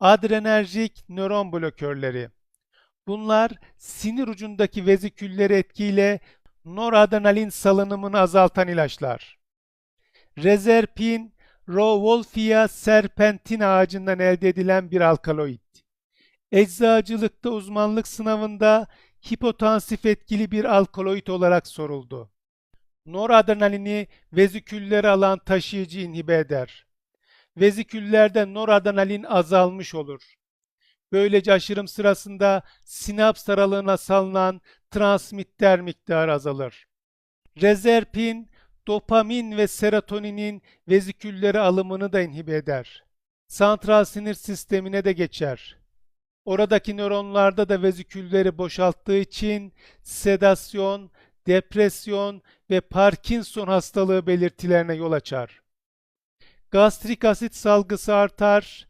adrenerjik nöron blokörleri. Bunlar sinir ucundaki vezikülleri etkiyle noradrenalin salınımını azaltan ilaçlar. Rezerpin, Rauwolfia serpentin ağacından elde edilen bir alkaloid. Eczacılıkta uzmanlık sınavında hipotansif etkili bir alkaloid olarak soruldu. Noradrenalini veziküllere alan taşıyıcı inhibe eder. Veziküllerde noradrenalin azalmış olur. Böylece aşırım sırasında sinaps aralığına salınan transmitter miktarı azalır. Rezerpin, dopamin ve serotoninin veziküllere alımını da inhibe eder. Santral sinir sistemine de geçer. Oradaki nöronlarda da vezikülleri boşalttığı için sedasyon, depresyon ve Parkinson hastalığı belirtilerine yol açar. Gastrik asit salgısı artar,